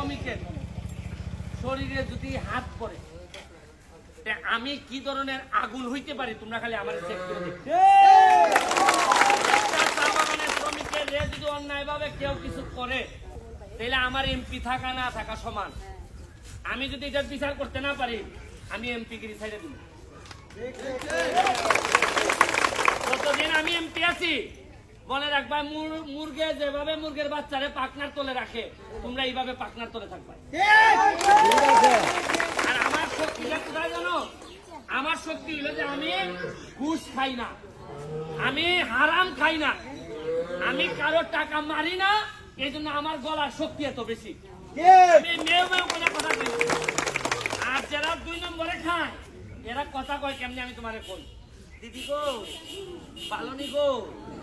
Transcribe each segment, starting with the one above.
শ্রমিকের শরীরে যদি হাত পড়ে আমি কি ধরনের আগুন হইতে পারি? তোমরা খালি আমার চেক শ্রমিকের রে যদি অন্যায়ভাবে কেউ কিছু করে, তাহলে আমার এমপি থাকা না থাকা সমান। আমি যদি এটার বিচার করতে না পারি, আমি এমপি গিরি ছেড়ে দিব। কতদিন আমি এমপি আছি মনে রাখবা, মুর- মুরগে যেভাবে মুরগের বাচ্চারে পাকনার তলে রাখে, তোমরা এইভাবে পাকনার তলে থাকবা। আর আমার শক্তিটা কোথায় জানো? আমার শক্তি হলো যে আমি ঘুষ খাই না, আমি হারাম খাই না, আমি কারোর টাকা মারি না এই জন্য আমার গলার শক্তি এত বেশি। মেয়ে কথা আর যারা দুই নম্বরে খায়, এরা কথা কয় কেমনি আমি তোমারে কই? দিদি গো পালনি গো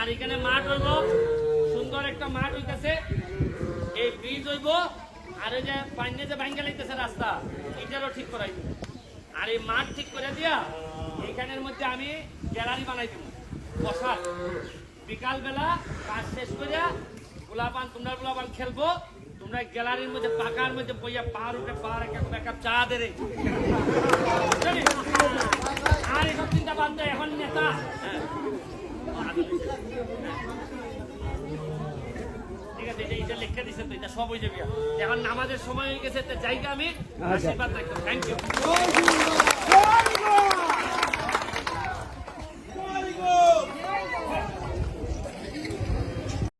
আর এখানে মাঠ হইব। সুন্দর একটা মাঠ হইতেছে। এই ব্রিজ হইব। আর এই যে পাইনে যে ভাঙ্গা লাগতেছে রাস্তা এটারও ঠিক করাই দিব। আর এই মাঠ ঠিক করে দিয়া এইখানের মধ্যে আমি গ্যালারি বানাই দিব। বসার। বিকাল বেলা কাজ শেষ করিয়া গোলাপান তোমরা গোলাপান খেলব। তোমরা গ্যালারির মধ্যে পাকার মধ্যে বইয়া পাহাড় উঠে পাহাড় এক চা দে আর এসব চিন্তা বাদ দে, এখন নেতা। ঠিক আছে এটা এটা লিখে দিছে তো এটা সব হয়ে যাবে। এখন নামাজের সময় হয়ে গেছে জায়গা আমি আশীর্বাদ রাখব থ্যাংক ইউ